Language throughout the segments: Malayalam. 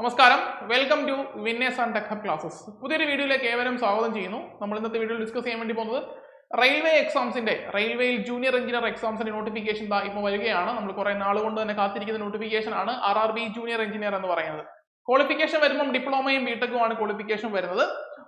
നമസ്കാരം. Welcome to winners and tech classes പുതിയൊരു വീഡിയോയിലേക്ക് ഏവരും സ്വാഗതം ചെയ്യുന്നു. നമ്മൾ ഇന്നത്തെ വീഡിയോയിൽ ഡിസ്കസ് ചെയ്യാൻ വേണ്ടി പോകുന്നത് റെയിൽവേ എക്സാംസിന്റെ റെയിൽവേയിൽ ജൂനിയർ എഞ്ചിനീയർ എക്സാംസിന്റെ നോട്ടിഫിക്കേഷൻ ദാ ഇപ്പോൾ വരികയാണ്. നമ്മൾ കുറെ നാൾ കൊണ്ട് തന്നെ കാത്തിരിക്കുന്ന നോട്ടിഫിക്കേഷൻ ആണ് R R B junior engineer എന്ന് പറയുന്നത്. ക്വാളിഫിക്കേഷൻ വരുമ്പം ഡിപ്ലോമയും ബിടെക്കുമാണ് ക്വാളിഫിക്കേഷൻ വരുന്നത്.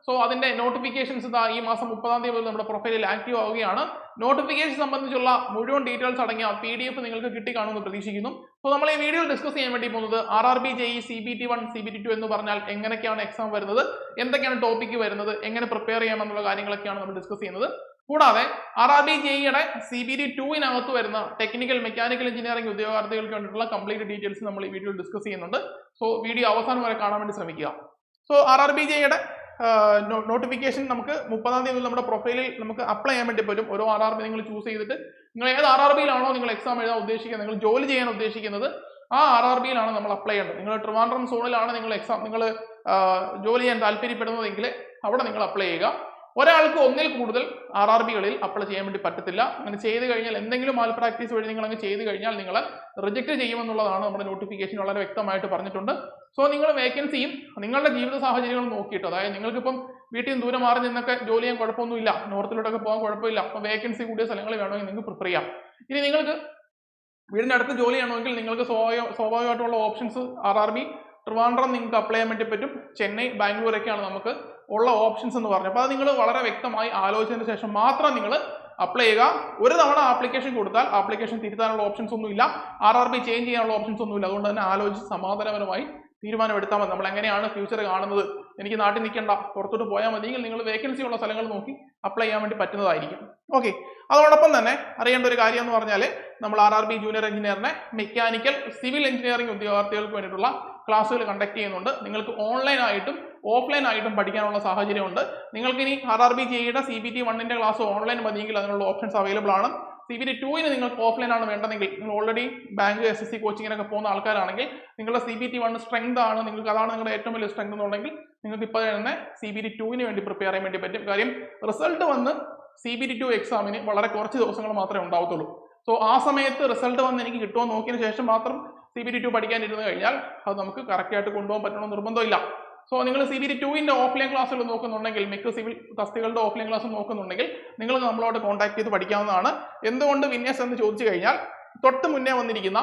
സോ അതിന്റെ നോട്ടിഫിക്കേഷൻസ് ഇതാ ഈ മാസം മുപ്പതാം തീയതി മുതൽ നമ്മുടെ പ്രൊഫൈലിൽ ആക്റ്റീവ് ആവുകയാണ്. നോട്ടിഫിക്കേഷൻ സംബന്ധിച്ചുള്ള മുഴുവൻ ഡീറ്റെയിൽസ് അടങ്ങിയ പി ഡി എഫ് നിങ്ങൾക്ക് കിട്ടിക്കാണുമെന്ന് പ്രതീക്ഷിക്കുന്നു. സോ നമ്മൾ ഈ വീഡിയോ ഡിസ്കസ് ചെയ്യാൻ വേണ്ടി പോകുന്നത് R R B J C B T one C B T two എന്ന് പറഞ്ഞാൽ എങ്ങനെയൊക്കെയാണ് എക്സാം വരുന്നത് എന്തൊക്കെയാണ് ടോപ്പിക്ക് വരുന്നത് എങ്ങനെ പ്രിപ്പയർ ചെയ്യാമെന്നുള്ള കാര്യങ്ങളൊക്കെയാണ് നമ്മൾ ഡിസ്കസ് ചെയ്യുന്നത്. കൂടാതെ ആർ ആർ ബി ജെയുടെ സി ബി ടി ടുവിനകത്ത് വരുന്ന ടെക്നിക്കൽ മെക്കാനിക്കൽ എഞ്ചിനീയറിംഗ് ഉദ്യോഗാർത്ഥികൾക്ക് വേണ്ടിയിട്ടുള്ള കംപ്ലീറ്റ് ഡീറ്റെയിൽസ് നമ്മൾ ഈ വീഡിയോയിൽ ഡിസ്കസ് ചെയ്യുന്നുണ്ട്. സോ വീഡിയോ അവസാനം വരെ കാണാൻ വേണ്ടി ശ്രമിക്കുക. സോ ആർ ആർ ബി ജെയുടെ നോട്ടിഫിക്കേഷൻ നമുക്ക് മുപ്പതാം തീയതി നമ്മുടെ പ്രൊഫൈലിൽ നമുക്ക് അപ്ലൈ ചെയ്യാൻ വേണ്ടി പറ്റും. ഓരോ ആർ ആർ ബി നിങ്ങൾ ചൂസ് ചെയ്തിട്ട്. നിങ്ങൾ ഏത് ആർ ആർ ബിയിലാണോ നിങ്ങൾ എക്സാം എഴുതാൻ ഉദ്ദേശിക്കുന്നത് നിങ്ങൾ ജോലി ചെയ്യാൻ ഉദ്ദേശിക്കുന്നത് ആ ആർ ആർ ബിയിലാണ് നമ്മൾ അപ്ലൈ ചെയ്യേണ്ടത്. നിങ്ങൾ ട്രിവാൻഡ്രം സോണിലാണ് നിങ്ങൾ എക്സാം നിങ്ങൾ ജോലി ചെയ്യാൻ താല്പര്യപ്പെടുന്നതെങ്കിൽ അവിടെ നിങ്ങൾ അപ്ലൈ ചെയ്യുക. ഒരാൾക്ക് ഒന്നിൽ കൂടുതൽ ആർ ആർ ബികളിൽ അപ്ലൈ ചെയ്യാൻ വേണ്ടി പറ്റത്തില്ല. അങ്ങനെ ചെയ്ത് കഴിഞ്ഞാൽ എന്തെങ്കിലും മാൽ പ്രാക്ടീസ് വഴി നിങ്ങൾ അങ്ങ് ചെയ്ത് കഴിഞ്ഞാൽ നിങ്ങൾ റിജക്ട് ചെയ്യുമെന്നുള്ളതാണ് നമ്മുടെ നോട്ടിഫിക്കേഷൻ വളരെ വ്യക്തമായിട്ട് പറഞ്ഞിട്ടുണ്ട്. സോ നിങ്ങൾ വേക്കൻസിയും നിങ്ങളുടെ ജീവിത സാഹചര്യങ്ങളും നോക്കിയിട്ട് അതായത് നിങ്ങൾക്കിപ്പം വീട്ടിൽ നിന്ന് ദൂരെ മാറി നിന്നൊക്കെ ജോലി ചെയ്യാൻ കുഴപ്പമൊന്നുമില്ല നോർത്തിലോട്ടൊക്കെ പോകാൻ കുഴപ്പമില്ല അപ്പോൾ വേക്കൻസി കൂടിയ സ്ഥലങ്ങൾ വേണമെങ്കിൽ നിങ്ങൾക്ക് പ്രിഫർ ചെയ്യാം. ഇനി നിങ്ങൾക്ക് വീടിന്റെ അടുത്ത് ജോലി ചെയ്യണമെങ്കിൽ നിങ്ങൾക്ക് സ്വാഭാവിക സ്വാഭാവികമായിട്ടുള്ള options R R B Trivandrum നിങ്ങൾക്ക് അപ്ലൈ ചെയ്യാൻ വേണ്ടി പറ്റും. ചെന്നൈ ബാംഗ്ലൂർ ഒക്കെയാണ് നമുക്ക് ഉള്ള ഓപ്ഷൻസ് എന്ന് പറഞ്ഞു. അപ്പോൾ അത് നിങ്ങൾ വളരെ വ്യക്തമായി ആലോചിച്ചതിന് ശേഷം മാത്രം നിങ്ങൾ അപ്ലൈ ചെയ്യുക. ഒരു തവണ ആപ്ലിക്കേഷൻ കൊടുത്താൽ ആപ്ലിക്കേഷൻ തിരുത്താനുള്ള ഓപ്ഷൻസ് ഒന്നുമില്ല ആർ ആർ ബി ചേഞ്ച് ചെയ്യാനുള്ള ഓപ്ഷൻസ് ഒന്നുമില്ല അതുകൊണ്ട് തന്നെ ആലോചിച്ച് സമാധാനപരമായി തീരുമാനമെടുത്താൽ മതി. നമ്മൾ എങ്ങനെയാണ് ഫ്യൂച്ചർ കാണുന്നത്? എനിക്ക് നാട്ടിൽ നിൽക്കേണ്ട. പുറത്തോട്ട് പോയാൽ മതിയെങ്കിൽ നിങ്ങൾ വേക്കൻസി ഉള്ള സ്ഥലങ്ങൾ നോക്കി അപ്ലൈ ചെയ്യാൻ വേണ്ടി പറ്റുന്നതായിരിക്കും. ഓക്കെ അതോടൊപ്പം തന്നെ അറിയേണ്ട ഒരു കാര്യം എന്ന് പറഞ്ഞാൽ നമ്മൾ ആർ ആർ ബി ജൂനിയർ എഞ്ചിനീയറിനെ മെക്കാനിക്കൽ സിവിൽ എഞ്ചിനീയറിംഗ് ഉദ്യോഗാർത്ഥികൾക്ക് വേണ്ടിയിട്ടുള്ള ക്ലാസ്സുകൾ കണ്ടക്ട് ചെയ്യുന്നുണ്ട്. നിങ്ങൾക്ക് ഓൺലൈനായിട്ടും ഓഫ്ലൈൻ ആയിട്ടും പഠിക്കാനുള്ള സാഹചര്യമുണ്ട്. നിങ്ങൾക്ക് ഇനി ആർ ആർ ബി ജിയുടെ സി ബി ടി വണ്ണിന്റെ ക്ലാസ് ഓൺലൈൻ മതിയെങ്കിൽ അതിനുള്ള ഓപ്ഷൻസ് അവൈലബിൾ ആണ്. സി ബി ടി ടുവിന് നിങ്ങൾക്ക് ഓഫ്ലൈൻ ആണ് വേണ്ടതെങ്കിൽ നിങ്ങൾ already bank S S C കോച്ചിങ്ങിനൊക്കെ പോകുന്ന ആൾക്കാരാണെങ്കിൽ നിങ്ങളുടെ C B T one strength ആണ്. നിങ്ങൾക്ക് അതാണ് നിങ്ങളുടെ ഏറ്റവും വലിയ സ്ട്രെങ്ത് എന്നുണ്ടെങ്കിൽ നിങ്ങൾക്ക് ഇപ്പോൾ തന്നെ സി ബി ടി ടുവിന് വേണ്ടി പ്രിപ്പയർ ചെയ്യാൻ വേണ്ടി പറ്റും. കാര്യം റിസൾട്ട് വന്ന് സി ബി ടി ടു എക്സാമിന് വളരെ കുറച്ച് ദിവസങ്ങൾ മാത്രമേ ഉണ്ടാവത്തുള്ളൂ. സോ ആ സമയത്ത് റിസൾട്ട് വന്ന് എനിക്ക് കിട്ടുമോ നോക്കിയതിന് ശേഷം മാത്രം സി ബി ടി ടു പഠിക്കാനിരുന്ന് കഴിഞ്ഞാൽ അത് നമുക്ക് കറക്റ്റ് ആയിട്ട് കൊണ്ടുപോകാൻ പറ്റണമെന്ന് നിർബന്ധമില്ല. സോ നിങ്ങൾ സി ബി ടി ടുവിന്റെ ഓഫ്ലൈൻ ക്ലാസ്സുകൾ നോക്കുന്നുണ്ടെങ്കിൽ മിക്ക സിവിൽ തസ്തികളുടെ ഓഫ്ലൈൻ ക്ലാസ് നോക്കുന്നുണ്ടെങ്കിൽ നിങ്ങൾ നമ്മളോട് കോൺടാക്ട് ചെയ്ത് പഠിക്കാവുന്നതാണ്. എന്തുകൊണ്ട് വിന്യാസ് എന്ന് ചോദിച്ചു കഴിഞ്ഞാൽ തൊട്ട് മുന്നേ വന്നിരിക്കുന്ന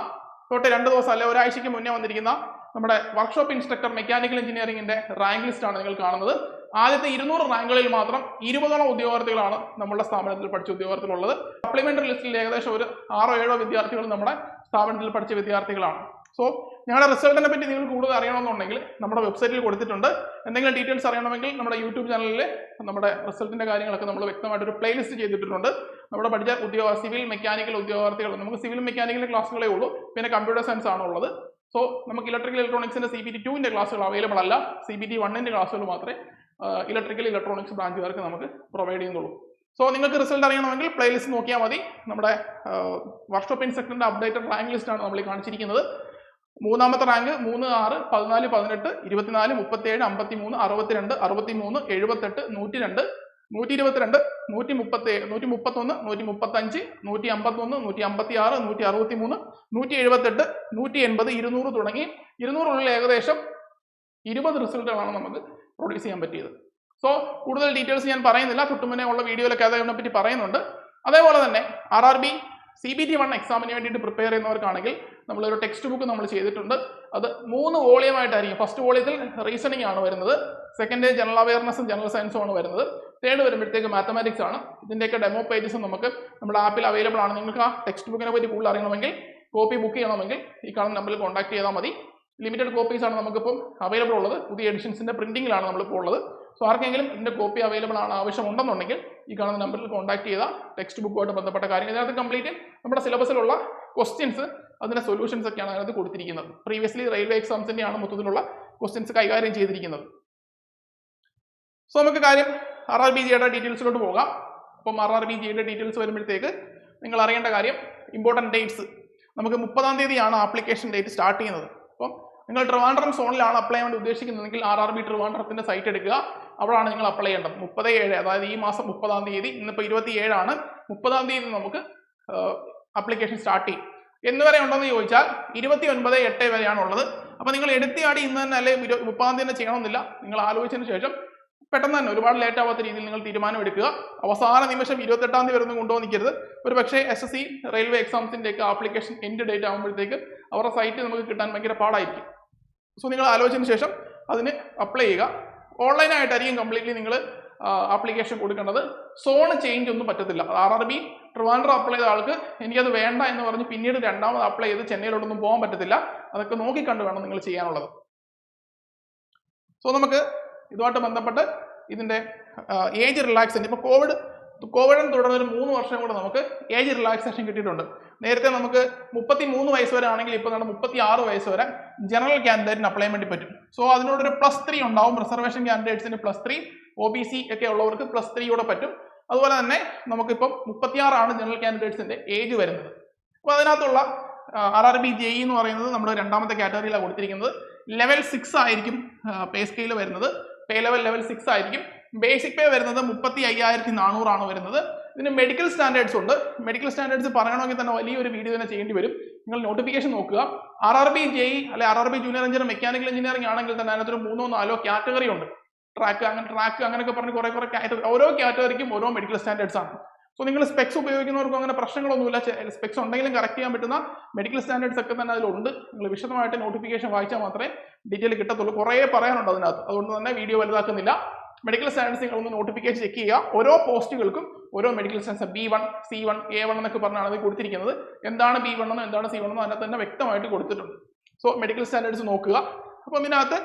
തൊട്ട് രണ്ട് ദിവസം അല്ലെ ഒരാഴ്ചയ്ക്ക് മുന്നേ വന്നിരിക്കുന്ന നമ്മുടെ വർക്ക്ഷോപ്പ് ഇൻസ്ട്രക്ടർ മെക്കാനിക്കൽ എഞ്ചിനീയറിംഗിന്റെ റാങ്ക് ലിസ്റ്റ് ആണ് നിങ്ങൾ കാണുന്നത്. ആദ്യത്തെ ഇരുന്നൂറ് റാങ്കുകളിൽ മാത്രം ഇരുപതോളം ഉദ്യോഗാർത്ഥികളാണ് നമ്മുടെ സ്ഥാപനത്തിൽ പഠിച്ച ഉദ്യോഗാർത്ഥികളുള്ളത്. സപ്ലിമെന്ററി ലിസ്റ്റിൽ ഏകദേശം ഒരു ആറോ ഏഴോ വിദ്യാർത്ഥികൾ നമ്മുടെ സ്ഥാപനത്തിൽ പഠിച്ച വിദ്യാർത്ഥികളാണ്. സോ ഞങ്ങളുടെ റിസൾട്ടിനെ പറ്റി നിങ്ങൾ കൂടുതൽ അറിയണമെന്നുണ്ടെങ്കിൽ നമ്മുടെ വെബ്സൈറ്റിൽ കൊടുത്തിട്ടുണ്ട്. എന്തെങ്കിലും ഡീറ്റെയിൽസ് അറിയണമെങ്കിൽ നമ്മുടെ യൂട്യൂബ് ചാനലിൽ നമ്മുടെ റിസൾട്ടിന്റെ കാര്യങ്ങളൊക്കെ നമ്മൾ വ്യക്തമായിട്ട് ഒരു പ്ലേലിസ്റ്റ് ചെയ്തിട്ടുണ്ട് നമ്മുടെ പഠിച്ച ഉദ്യോഗ സിവിൽ മെക്കാനിക്കൽ ഉദ്യോഗാർത്ഥികൾ നമുക്ക് സിവിൽ മെക്കാനിക്കൽ ക്ലാസ്സുകളേ ഉള്ളൂ. പിന്നെ കമ്പ്യൂട്ടർ സയൻസ് ആണ് ഉള്ളത്. സോ നമുക്ക് ഇലക്ട്രിക്കൽ ഇലക്ട്രോണിക്സിന്റെ സി ബി ടി ടുവിന്റെ ക്ലാസ്സുകൾ അവൈലബിൾ അല്ല. സി ബി ടി വണ്ണിന്റെ ക്ലാസ്സുകൾ മാത്രമേ ഇലക്ട്രിക്കൽ ഇലക്ട്രോണിക്സ് ബ്രാഞ്ചുകാർക്ക് നമുക്ക് പ്രൊവൈഡ് ചെയ്യുന്നുള്ളൂ. സോ നിങ്ങൾക്ക് റിസൾട്ട് അറിയണമെങ്കിൽ പ്ലേലിസ്റ്റ് നോക്കിയാൽ മതി. നമ്മുടെ വർക്ക്ഷോപ്പ് ഇൻസ്ട്രക്ടറിന്റെ അപ്ഡേറ്റഡ് റാങ്ക് ലിസ്റ്റ് ആണ് നമ്മൾ കാണിച്ചിരിക്കുന്നത്. മൂന്നാമത്തെ റാങ്ക് മൂന്ന് ആറ് പതിനാല് പതിനെട്ട് ഇരുപത്തിനാല് മുപ്പത്തേഴ് അമ്പത്തി മൂന്ന് അറുപത്തിരണ്ട് അറുപത്തി മൂന്ന് എഴുപത്തെട്ട് നൂറ്റി രണ്ട് നൂറ്റി ഇരുപത്തിരണ്ട് നൂറ്റി മുപ്പത്തി നൂറ്റി മുപ്പത്തൊന്ന് നൂറ്റി മുപ്പത്തഞ്ച് നൂറ്റി അമ്പത്തൊന്ന് നൂറ്റി അമ്പത്തി ആറ് നൂറ്റി അറുപത്തി മൂന്ന് നൂറ്റി എഴുപത്തെട്ട് നൂറ്റി എൺപത് ഇരുന്നൂറ് തുടങ്ങി. ഇരുന്നൂറുള്ള ഏകദേശം ഇരുപത് റിസൾട്ടുകളാണ് നമുക്ക് പ്രൊഡ്യൂസ് ചെയ്യാൻ പറ്റിയത്. സോ കൂടുതൽ ഡീറ്റെയിൽസ് ഞാൻ പറയുന്നില്ല. തൊട്ടുമുന്നേ ഉള്ള വീഡിയോയിലൊക്കെ അതിനെ പറ്റി പറയുന്നുണ്ട്. അതേപോലെ തന്നെ R R B C B T one എക്സാമിന് വേണ്ടിയിട്ട് പ്രിപ്പയർ ചെയ്യുന്നവർക്കാണെങ്കിൽ നമ്മളൊരു ടെക്സ്റ്റ് ബുക്ക് നമ്മൾ ചെയ്തിട്ടുണ്ട്. അത് മൂന്ന് വോളിയം ആയിട്ടായിരിക്കും. ഫസ്റ്റ് വോളിയത്തിൽ റീസണിങ് ആണ് വരുന്നത്. സെക്കൻഡ് ജനറൽ അവയർനെസ്സും ജനറൽ സയൻസും ആണ് വരുന്നത്. തേർഡ് വരുമ്പോഴത്തേക്ക് മാത്തമാറ്റിക്സ് ആണ്. ഇതിന്റെയൊക്കെ ഡെമോ പേജസും നമുക്ക് നമ്മുടെ ആപ്പിൽ അവൈലബിൾ ആണ്. നിങ്ങൾക്ക് ആ ടെക്സ്റ്റ് ബുക്കിനെ പറ്റി കൂടുതൽ അറിയണമെങ്കിൽ കോപ്പി ബുക്ക് ചെയ്യണമെങ്കിൽ ഈ കാണുന്ന നമ്പറിൽ കോൺടാക്ട് ചെയ്താൽ മതി. ലിമിറ്റഡ് കോപ്പീസ് ആണ് നമുക്കിപ്പം അവൈലബിൾ ഉള്ളത്. പുതിയ എഡിഷൻസിന്റെ പ്രിന്റിംഗിലാണ് നമ്മളിപ്പോൾ ഉള്ളത്. സോ ആർക്കെങ്കിലും ഇതിന്റെ കോപ്പി അവൈലബിൾ ആണ് ആവശ്യമുണ്ടെന്നുണ്ടെങ്കിൽ ഈ കാണുന്ന നമ്പറിൽ കോൺടാക്ട് ചെയ്താൽ ടെക്സ്റ്റ് ബുക്കുമായിട്ട് ബന്ധപ്പെട്ട കാര്യങ്ങൾ ഇതിനകത്ത് കംപ്ലീറ്റ് നമ്മുടെ സിലബസിലുള്ള ക്വസ്റ്റ്യൻസ് അതിന്റെ സൊല്യൂഷൻസ് ഒക്കെയാണ് അതിനകത്ത് കൊടുത്തിരിക്കുന്നത്. പ്രീവിയസ്ലി റെയിൽവേ എക്സാംസിന്റെയാണ് മൊത്തത്തിലുള്ള ക്വസ്റ്റ്യൻസ് കൈകാര്യം ചെയ്തിരിക്കുന്നത്. സോ നമുക്ക് കാര്യം ആർ ആർ ബി ജിയുടെ ഡീറ്റെയിൽസിലോട്ട് പോകാം. അപ്പം ആർ ആർ ബി ജിയുടെ ഡീറ്റെയിൽസ് വരുമ്പോഴത്തേക്ക് നിങ്ങൾ അറിയേണ്ട കാര്യം ഇമ്പോർട്ടന്റ് ഡേറ്റ്സ് നമുക്ക് മുപ്പതാം തീയതിയാണ് ആപ്ലിക്കേഷൻ ഡേറ്റ് സ്റ്റാർട്ട് ചെയ്യുന്നത്. നിങ്ങൾ ട്രിവാൻഡ്രം സോണിലാണ് അപ്ലൈ ചെയ്യാൻ വേണ്ടി ഉദ്ദേശിക്കുന്നതെങ്കിൽ ആർ ആർ ബി ട്രിവാൻഡ്രത്തിന്റെ സൈറ്റ് എടുക്കുക. അവിടെയാണ് നിങ്ങൾ അപ്ലൈ ചെയ്യേണ്ടത്. മുപ്പത് ഏഴ് അതായത് ഈ മാസം മുപ്പതാം തീയതി ഇന്നിപ്പോൾ ഇരുപത്തി ഏഴാണ് മുപ്പതാം തീയതി നമുക്ക് അപ്ലിക്കേഷൻ സ്റ്റാർട്ട് ചെയ്യും. എന്ന് വരെ ഉണ്ടെന്ന് ചോദിച്ചാൽ ഇരുപത്തി ഒൻപത് എട്ട് വരെയാണ് ഉള്ളത്. അപ്പോൾ നിങ്ങൾ എടുത്തിയാടി ഇന്ന് തന്നെ അല്ലെങ്കിൽ മുപ്പതാം തീയതി തന്നെ ചെയ്യണമെന്നില്ല. നിങ്ങൾ ആലോചിച്ചതിന് ശേഷം പെട്ടെന്ന് തന്നെ ഒരുപാട് ലേറ്റ് ആവാത്ത രീതിയിൽ നിങ്ങൾ തീരുമാനം എടുക്കുക. അവസാന നിമിഷം ഇരുപത്തെട്ടാം തീയതി വരുന്ന കൊണ്ടുപോകാൻ നിൽക്കരുത്. ഒരു പക്ഷേ എസ് എസ് സി റെയിൽവേ എക്സാംസിന്റെയൊക്കെ ആപ്ലിക്കേഷൻ എൻഡ് ഡേറ്റ് ആകുമ്പോഴത്തേക്ക് അവരുടെ സൈറ്റ് നമുക്ക് കിട്ടാൻ ഭയങ്കര പാടായിരിക്കും. സോ നിങ്ങൾ ആലോചിച്ചതിന് ശേഷം അതിന് അപ്ലൈ ചെയ്യുക. ഓൺലൈനായിട്ടായിരിക്കും കംപ്ലീറ്റ്ലി നിങ്ങൾ ആപ്ലിക്കേഷൻ കൊടുക്കേണ്ടത്. സോൺ ചേഞ്ച് ഒന്നും പറ്റത്തില്ല. R R B Trivandrum apply ചെയ്ത ആൾക്ക് എനിക്കത് വേണ്ട എന്ന് പറഞ്ഞ് പിന്നീട് രണ്ടാമത് അപ്ലൈ ചെയ്ത് ചെന്നൈയിലോട്ടൊന്നും പോകാൻ പറ്റത്തില്ല. അതൊക്കെ നോക്കിക്കണ്ട് വേണം നിങ്ങൾ ചെയ്യാനുള്ളത്. സോ നമുക്ക് ഇതുമായിട്ട് ബന്ധപ്പെട്ട് ഇതിന്റെ ഏജ് റിലാക്സേഷൻ ഇപ്പോൾ കോവിഡ് കോവിഡിന് തുടർന്ന് ഒരു മൂന്ന് വർഷം കൂടെ നമുക്ക് ഏജ് റിലാക്സേഷൻ കിട്ടിയിട്ടുണ്ട്. നേരത്തെ നമുക്ക് മുപ്പത്തി മൂന്ന് വയസ്സ് വരെ ആണെങ്കിൽ ഇപ്പോൾ നമ്മുടെ മുപ്പത്തി ആറ് വയസ്സ് വരെ ജനറൽ കാൻഡിഡേറ്റിന് അപ്ലൈ വേണ്ടി പറ്റും. സോ അതിനോടൊരു പ്ലസ് ത്രീ ഉണ്ടാവും. Reservation കാൻഡിഡേറ്റ്സിന് plus three O B C ഒക്കെ ഉള്ളവർക്ക് പ്ലസ് ത്രീ പറ്റും. അതുപോലെ തന്നെ നമുക്കിപ്പം മുപ്പത്തിയാറാണ് ജനറൽ കാൻഡിഡേറ്റ്സിന്റെ ഏജ് വരുന്നത്. അപ്പോൾ അതിനകത്തുള്ള ആർ ആർ ബി ജെ എന്ന് പറയുന്നത് നമ്മൾ രണ്ടാമത്തെ കാറ്റഗറിയിലാണ് കൊടുത്തിരിക്കുന്നത്. ലെവൽ സിക്സ് ആയിരിക്കും പേ സ്കെയിൽ വരുന്നത്. പേ ലെവൽ ലെവൽ സിക്സ് ആയിരിക്കും. ബേസിക് പേ വരുന്നത് മുപ്പത്തി അയ്യായിരത്തി നാനൂറാണ് വരുന്നത്. ഇതിന് മെഡിക്കൽ സ്റ്റാൻഡേർഡ്സ് ഉണ്ട്. മെഡിക്കൽ സ്റ്റാൻഡേർഡ്സ് പറയണമെങ്കിൽ തന്നെ വലിയൊരു വീഡിയോ തന്നെ ചെയ്യേണ്ടി വരും. നിങ്ങൾ നോട്ടിഫിക്കേഷൻ നോക്കുക. ആർ ആർ ബി ജെ അല്ലെ R R B junior engineer mechanical engineering ആണെങ്കിൽ തന്നെ അതിനകത്തൊരു മൂന്നോ നാലോ കാറ്റഗറി ഉണ്ട്. ട്രാക്ക് അങ്ങനെ ട്രാക്ക് അങ്ങനെയൊക്കെ പറഞ്ഞ് കുറെ കുറെ കാറ്റഗറി ഓരോ കാറ്റഗറിക്കും ഓരോ മെഡിക്കൽ സ്റ്റാൻഡേർഡ്സ് ആണ്. സോ നിങ്ങൾ സ്പെക്സ് ഉപയോഗിക്കുന്നവർക്കും അങ്ങനെ പ്രശ്നങ്ങളൊന്നുമില്ല. സ്പെക്സ് ഉണ്ടെങ്കിലും കറക്റ്റ് ചെയ്യാൻ പറ്റുന്ന മെഡിക്കൽ സ്റ്റാൻഡേർഡ്സ് ഒക്കെ തന്നെ അതിലുണ്ട്. നിങ്ങൾ വിശദമായിട്ട് നോട്ടിഫിക്കേഷൻ വായിച്ചാൽ മാത്രമേ ഡീറ്റെയിൽ കിട്ടത്തുള്ളൂ. കുറേ പറയാനുണ്ട് അതിനകത്ത്. അതുകൊണ്ട് തന്നെ വീഡിയോ വലുതാക്കുന്നില്ല. മെഡിക്കൽ സ്റ്റാൻഡേർഡ്സ് നിങ്ങൾ ഒന്ന് നോട്ടിഫിക്കേഷൻ ചെക്ക് ചെയ്യുക. ഓരോ പോസ്റ്റുകൾക്കും ഓരോ medical science B one C one A one എന്നൊക്കെ പറഞ്ഞാണ് കൊടുത്തിരിക്കുന്നത്. എന്താണ് ബി വൺ എന്നോ എന്താണ് സി വൺ എന്നോ അതിനകത്ത് തന്നെ വ്യക്തമായിട്ട് കൊടുത്തിട്ടുണ്ട്. സോ മെഡിക്കൽ സ്റ്റാൻഡേർഡ്സ് നോക്കുക. അപ്പം ഇതിനകത്ത്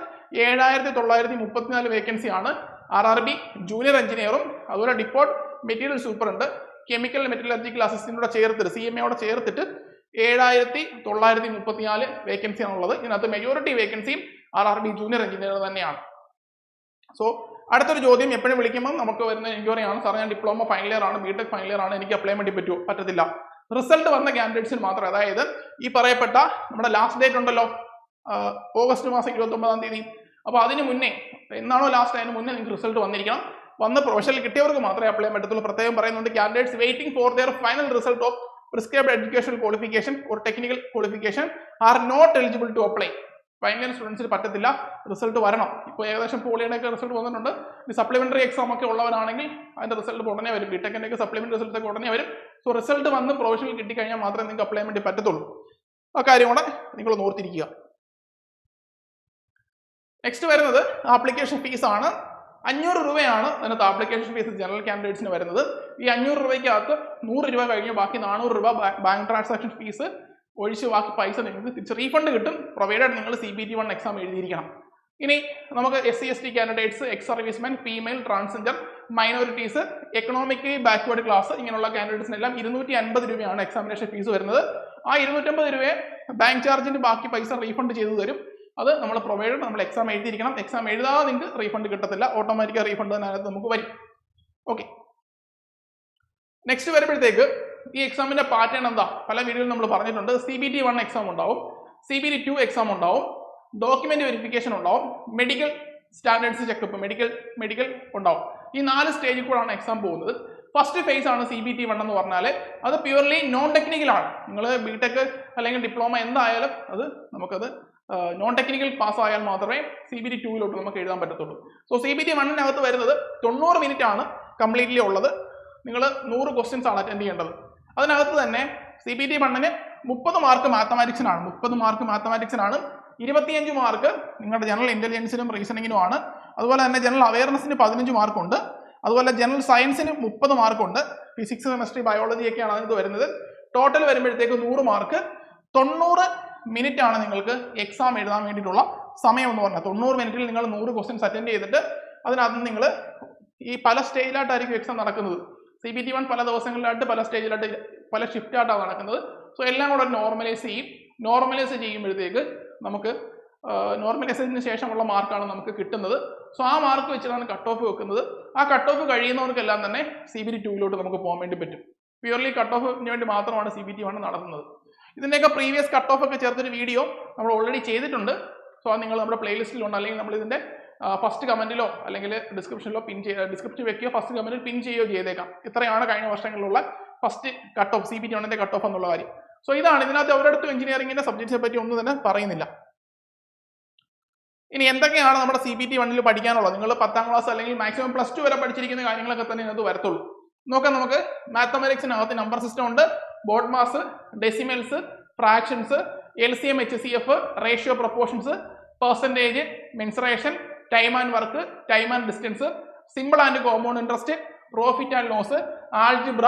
ഏഴായിരത്തി തൊള്ളായിരത്തി മുപ്പത്തിനാല് വേക്കൻസി ആണ് ആർ ആർ ബി ജൂനിയർ എഞ്ചിനീയറും അതുപോലെ ഡിപ്പോർട്ട് മെറ്റീരിയൽ സൂപ്പറുണ്ട് കെമിക്കൽ മെറ്റലർജിക്കൽ അസിസ്റ്റന്റോടെ ചേർത്തിട്ട് സി എം എയോടെ ചേർത്തിട്ട് ഏഴായിരത്തി തൊള്ളായിരത്തി മുപ്പത്തിനാല് വേക്കൻസി ആണുള്ളത്. ഇതിനകത്ത് majority വേക്കൻസിയും R R B junior engineer തന്നെയാണ്. സോ അടുത്തൊരു ചോദ്യം എപ്പോഴും വിളിക്കുമ്പോൾ നമുക്ക് വരുന്ന എൻക്വയറി ആണ് സാർ ഞാൻ ഡിപ്ലോമ ഫൈനൽ ഇയർ ആണ് ബിടെക് ഫൈനൽ ഇയർ ആണ് എനിക്ക് അപ്ലൈ ചെയ്യാൻ വേണ്ടി പറ്റുമോ പറ്റത്തില്ല. റിസൾട്ട് വന്ന കാൻഡിഡേറ്റ്സിന് മാത്രം അതായത് ഈ പറയപ്പെട്ട നമ്മുടെ ലാസ്റ്റ് ഡേറ്റ് ഉണ്ടല്ലോ ഓഗസ്റ്റ് മാസം ഇരുപത്തി ഒമ്പതാം തീയതി. അപ്പോൾ അതിന് മുന്നേ എന്നാണോ ലാസ്റ്റ് അതിന് മുന്നേ നിങ്ങൾക്ക് റിസൾട്ട് വന്നിരിക്കണം. വന്ന് പ്രൊഫഷണൽ കിട്ടിയവർക്ക് മാത്രമേ അപ്ലൈ ചെയ്യാൻ പറ്റത്തുള്ളൂ. പ്രത്യേകം പറയുന്നുണ്ട് candidates waiting for their final result of prescribed education qualification or technical qualification are not eligible to apply final സ്റ്റുഡൻസിന് പറ്റത്തില്ല. റിസൾട്ട് വരണം. ഇപ്പോൾ ഏകദേശം പോളിയുടെ ഒക്കെ റിസൾട്ട് വന്നിട്ടുണ്ട്. ഇനി സപ്ലിമെന്ററി എക്സാം ഒക്കെ ഉള്ളവരാണെങ്കിൽ അതിന്റെ റിസൾട്ട് ഉടനെ വരും. ബിടെക്കിന്റെ ഒക്കെ സപ്ലിമെന്ററി റിസൾട്ട് ഒക്കെ ഉടനെ വരും. സോ റിസൾട്ട് വന്ന് പ്രൊഫഷണൽ കിട്ടിക്കഴിഞ്ഞാൽ മാത്രമേ നിങ്ങൾക്ക് അപ്ലൈ വേണ്ടി പറ്റത്തുള്ളൂ. ആ കാര്യം കൂടെ നിങ്ങൾ ഓർത്തിരിക്കുക. നെക്സ്റ്റ് വരുന്നത് ആപ്ലിക്കേഷൻ ഫീസ് ആണ്. അഞ്ഞൂറ് രൂപയാണ് അതിനകത്ത് ആപ്ലിക്കേഷൻ ഫീസ് ജനറൽ കാൻഡിഡേറ്റ്സിന് വരുന്നത്. ഈ അഞ്ഞൂറ് രൂപയ്ക്കകത്ത് നൂറ് രൂപ കഴിഞ്ഞ്. ബാക്കി നാനൂറ് രൂപ ബാങ്ക് ട്രാൻസാക്ഷൻ ഫീസ് ഒഴിച്ച് ബാക്കി പൈസ നിങ്ങൾക്ക് തിരിച്ച് റീഫണ്ട് കിട്ടും. പ്രൊവൈഡഡ് നിങ്ങൾ C B T one exam എഴുതിയിരിക്കണം. ഇനി നമുക്ക് S C S T candidates ex servicemen female transgender minorities economically backward class ഇങ്ങനെയുള്ള കാൻഡിഡേറ്റ്സിനെല്ലാം ഇരുന്നൂറ്റി അൻപത് രൂപയാണ് എക്സാമിനേഷൻ ഫീസ് വരുന്നത്. ആ ഇരുന്നൂറ്റമ്പത് രൂപയെ ബാങ്ക് ചാർജിന്റെ ബാക്കി പൈസ റീഫണ്ട് ചെയ്തു തരും. അത് നമ്മൾ പ്രൊവൈഡ് നമ്മൾ എക്സാം എഴുതിയിരിക്കണം. എക്സാം എഴുതാതെ നിങ്ങൾക്ക് റീഫണ്ട് കിട്ടത്തില്ല. ഓട്ടോമാറ്റിക്കായി റീഫണ്ട് തന്നെ നമുക്ക് വരും. ഓക്കെ നെക്സ്റ്റ് വരുമ്പോഴത്തേക്ക് ഈ എക്സാമിന്റെ പാറ്റേൺ എന്താ? പല വീഡിയോയിൽ നമ്മൾ പറഞ്ഞിട്ടുണ്ട്. C B T one exam ഉണ്ടാവും. C B T two exam ഉണ്ടാവും. ഡോക്യുമെന്റ് വെരിഫിക്കേഷൻ ഉണ്ടാവും. Medical standards checkup medical medical ഉണ്ടാവും. ഈ നാല് സ്റ്റേജിൽ കൂടാണ് എക്സാം പോകുന്നത്. ഫസ്റ്റ് ഫേസ് ആണ് സി ബി ടി വൺ എന്ന് പറഞ്ഞാൽ അത് പ്യുവർലി നോൺ ടെക്നിക്കൽ ആണ്. നിങ്ങൾ ബി ടെക് അല്ലെങ്കിൽ ഡിപ്ലോമ എന്തായാലും അത് നമുക്കത് നോൺ ടെക്നിക്കൽ പാസ് ആയാൽ മാത്രമേ സി ബി ടി ടൂവിലോട്ട് നമുക്ക് എഴുതാൻ പറ്റത്തുള്ളൂ. സോ സി ബി ടി വണ്ണിനകത്ത് വരുന്നത് തൊണ്ണൂറ് മിനിറ്റ് ആണ് കംപ്ലീറ്റ്ലി ഉള്ളത്. നിങ്ങൾ നൂറ് ക്വസ്റ്റ്യൻസ് ആണ് അറ്റൻഡ് ചെയ്യേണ്ടത്. അതിനകത്ത് തന്നെ സി പി ടി മണ്ണിന് മുപ്പത് മാർക്ക് മാത്തമാറ്റിക്സിനാണ് മുപ്പത് മാർക്ക് മാത്തമാറ്റിക്സിനാണ് ഇരുപത്തിയഞ്ച് മാർക്ക് നിങ്ങളുടെ ജനറൽ ഇന്റലിജൻസിനും റീസണിങ്ങിനും ആണ്. അതുപോലെ തന്നെ ജനറൽ അവയർനെസ്സിന് പതിനഞ്ച് മാർക്കുണ്ട് അതുപോലെ ജനറൽ സയൻസിന് മുപ്പത് മാർക്കുണ്ട് ഫിസിക്സ് കെമിസ്ട്രി ബയോളജി ഒക്കെയാണ് അതിനകത്ത് വരുന്നത്. ടോട്ടൽ വരുമ്പോഴത്തേക്ക് നൂറ് മാർക്ക്. തൊണ്ണൂറ് മിനിറ്റ് ആണ് നിങ്ങൾക്ക് എക്സാം എഴുതാൻ വേണ്ടിയിട്ടുള്ള സമയം എന്ന് പറഞ്ഞാൽ തൊണ്ണൂറ് മിനിറ്റിൽ നിങ്ങൾ നൂറ് ക്വസ്റ്റ്യൻസ് അറ്റൻഡ് ചെയ്തിട്ട് അതിനകത്ത് നിങ്ങൾ ഈ പല സ്റ്റേജിലായിട്ടായിരിക്കും എക്സാം നടക്കുന്നത്. സി ബി ടി വൺ പല ദിവസങ്ങളിലായിട്ട് പല സ്റ്റേജിലായിട്ട് പല ഷിഫ്റ്റ് ആയിട്ടാണ് നടക്കുന്നത്. സോ എല്ലാം കൂടെ നോർമലൈസ് ചെയ്യും. നോർമലൈസ് ചെയ്യുമ്പോഴത്തേക്ക് നമുക്ക് നോർമലൈസേഷന് ശേഷമുള്ള മാർക്കാണ് നമുക്ക് കിട്ടുന്നത്. സോ ആ മാർക്ക് വെച്ചിട്ടാണ് കട്ട് ഓഫ് വെക്കുന്നത്. ആ കട്ട് ഓഫ് കഴിയുന്നവർക്കെല്ലാം തന്നെ സി ബി ടി ടൂവിലോട്ട് നമുക്ക് പോകാൻ വേണ്ടി പറ്റും. പ്യുവർലി കട്ട് ഓഫിന് വേണ്ടി മാത്രമാണ് സി ബി ടി വൺ നടത്തുന്നത്. ഇതിന്റെയൊക്കെ പ്രീവിയസ് കട്ട് ഓഫ് ഒക്കെ ചേർത്തൊരു വീഡിയോ നമ്മൾ ഓൾറെഡി ചെയ്തിട്ടുണ്ട്. സോ നിങ്ങൾ നമ്മുടെ പ്ലേലിസ്റ്റിലുണ്ട് അല്ലെങ്കിൽ നമ്മൾ ഇതിന്റെ ഫസ്റ്റ് കമന്റിലോ അല്ലെങ്കിൽ ഡിസ്ക്രിപ്ഷനിലോ പിൻ ചെയ്യുക ഡിസ്ക്രിപ്ഷൻ വെക്കുകയോ ഫസ്റ്റ് കമന്റിൽ പിൻ ചെയ്യുകയോ ചെയ്തേക്കാം. ഇത്രയാണ് കഴിഞ്ഞ വർഷങ്ങളിലുള്ള first cut off C B T cut off എന്നുള്ള കാര്യം. സോ ഇതാണ്. ഇതിനകത്ത് ഒരിടത്തും എഞ്ചിനീയറിംഗിന്റെ സബ്ജക്ട്സിനെ പറ്റി ഒന്നും തന്നെ പറയുന്നില്ല. ഇനി എന്തൊക്കെയാണ് നമ്മുടെ സി ബി ടി വണ്ണിൽ പഠിക്കാനുള്ളത്? നിങ്ങൾ പത്താം ക്ലാസ് അല്ലെങ്കിൽ മാക്സിമം പ്ലസ് ടു വരെ പഠിച്ചിരിക്കുന്ന കാര്യങ്ങളൊക്കെ തന്നെ ഇതിനകത്ത് വരത്തുള്ളൂ. നോക്കാം നമുക്ക്. മാത്തമാറ്റിക്സിനകത്ത് നമ്പർ സിസ്റ്റം ഉണ്ട്. BODMAS decimals fractions L C M H C F ratio proportions percentage mensuration time and work time and distance simple and compound interest profit and loss algebra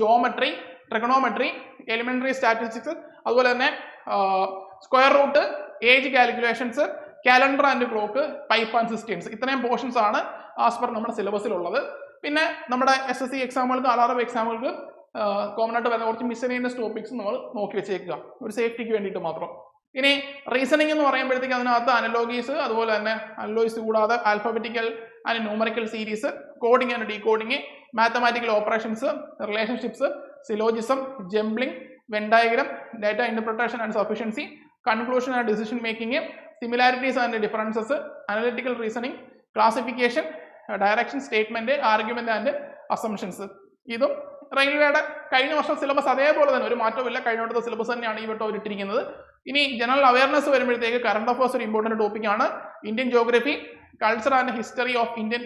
geometry trigonometry elementary statistics അതുപോലെ തന്നെ square root age calculations calendar and clock pipe and cisterns ഇത്രയും പോർഷൻസ് ആണ് ആസ് പെർ നമ്മുടെ സിലബസിലുള്ളത് പിന്നെ നമ്മുടെ എസ് എസ് സി എക്സാമുകൾക്ക് എഫ് എക്സാമുകൾക്ക് കോമൺ ആയിട്ട് വരുന്ന കുറച്ച് മിസ്സലേനിയസ് ടോപ്പിക്സ് നമ്മൾ നോക്കി വെച്ചേക്കുക. ഒരു സേഫ്റ്റിക്ക് വേണ്ടിയിട്ട് മാത്രം. ഇനി റീസണിങ് എന്ന് പറയുമ്പോഴത്തേക്ക് അതിനകത്ത് അനലോഗീസ് അതുപോലെ തന്നെ അനലോഗീസ് കൂടാതെ alphabetical and numerical series coding and decoding mathematical operations relationships syllogism jumbling Venn diagram data interpretation and sufficiency conclusion and decision making similarities and differences analytical reasoning classification direction statement argument and assumptions ഇതും റെയിൽവേയുടെ കഴിഞ്ഞ വർഷം സിലബസ് അതേപോലെ തന്നെ ഒരു മാറ്റമില്ല കഴിഞ്ഞ വട്ടത്തെ സിലബസ് തന്നെയാണ് ഈ വട്ടം ഇട്ടിരിക്കുന്നത് ഇനി ജനറൽ അവയർനെസ് വരുമ്പോഴത്തേക്ക് കറണ്ട് അഫയേഴ്സ് ഒരു ഇമ്പോർട്ടന്റ് ടോപ്പിക്കാണ് Indian geography culture and history of Indian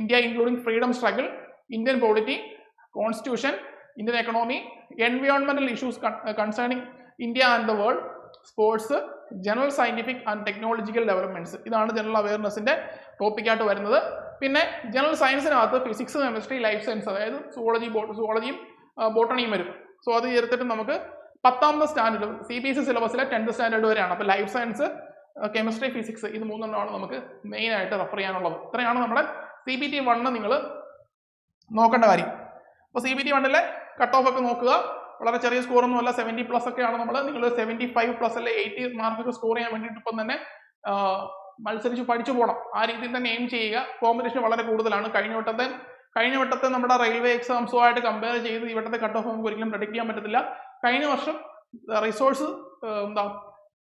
India including freedom struggle Indian polity constitution Indian economy എൻവയോൺമെന്റൽ issues concerning India and the world sports general scientific and technological developments ഇതാണ് ജനറൽ അവയർനെസ്സിന്റെ ടോപ്പിക്കായിട്ട് വരുന്നത്. പിന്നെ ജനറൽ സയൻസിനകത്ത് ഫിസിക്സ് കെമിസ്ട്രി ലൈഫ് സയൻസ് അതായത് സുവോളജി സുവോളജിയും ബോട്ടണിയും വരും. സോ അത് ചേർത്തിട്ട് നമുക്ക് പത്താമത്തെ standard C B S E സിലബസിലെ tenth standard വരെയാണ്. അപ്പോൾ ലൈഫ് സയൻസ് കെമിസ്ട്രി ഫിസിക്സ് ഇത് മൂന്നെണ്ണമാണ് നമുക്ക് മെയിൻ ആയിട്ട് റെഫർ ചെയ്യാനുള്ളത്. ഇത്രയാണ് നമ്മുടെ സി ബി ടി വണ്ണ് നിങ്ങൾ നോക്കേണ്ട കാര്യം. അപ്പോൾ സി ബി ടി വണ്ണിലെ കട്ട് ഓഫ് ഒക്കെ നോക്കുക. വളരെ ചെറിയ സ്കോർ ഒന്നും അല്ല സെവന്റി പ്ലസ് ഒക്കെയാണ് നമ്മൾ നിങ്ങൾ സെവന്റി ഫൈവ് പ്ലസ് അല്ലെ എയ്റ്റി മാർക്ക് സ്കോർ ചെയ്യാൻ വേണ്ടിയിട്ട് ഇപ്പം തന്നെ മത്സരിച്ച് പഠിച്ചു പോകണം ആ രീതിയിൽ തന്നെ എയിം ചെയ്യുക. കോമ്പറ്റീഷൻ വളരെ കൂടുതലാണ്. കഴിഞ്ഞ വട്ടത്തെ കഴിഞ്ഞ വട്ടത്തെ നമ്മുടെ റെയിൽവേ എക്സാംസുമായിട്ട് കമ്പയർ ചെയ്ത് ഈ വട്ടത്തെ കട്ട് ഓഫ് നമുക്ക് ഒരിക്കലും പ്രഡിക്ട് ചെയ്യാൻ പറ്റത്തില്ല. കഴിഞ്ഞ വർഷം റിസോഴ്സ് എന്താ